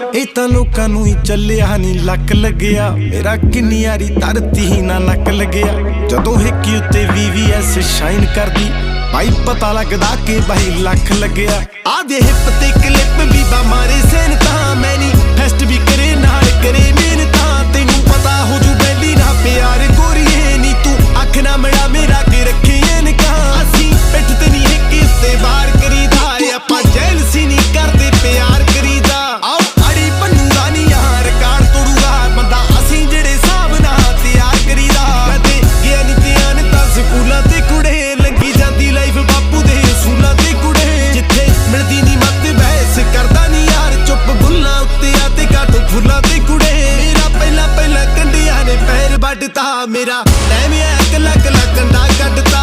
ਇਹ ਤਾਂ ਲੋਕਾਂ ਨੂੰ ਹੀ ਚੱਲਿਆ ਨਹੀਂ ਲੱਕ ਲੱਗਿਆ। ਮੇਰਾ ਕਿੰਨੀ ਯਾਰੀ ਧਰਤੀ ਹੀ ਨਾ ਨੱਕ ਲੱਗਿਆ। ਜਦੋਂ ਹਿੱਕੀ ਉੱਤੇ VVS ਸ਼ਾਈਨ ਕਰਦੀ, ਭਾਈ ਪਤਾ ਲੱਗਦਾ ਕਿ ਭਾਈ ਲੱਖ ਲੱਗਿਆ। ਆ ਦੇ ਹਿੱਪ ਤੇ ਮੇਰਾ ਲੈ ਮੈਂ ਇੱਕ ਲੱਖ ਲੱਖ ਦਾ ਕੱਢਦਾ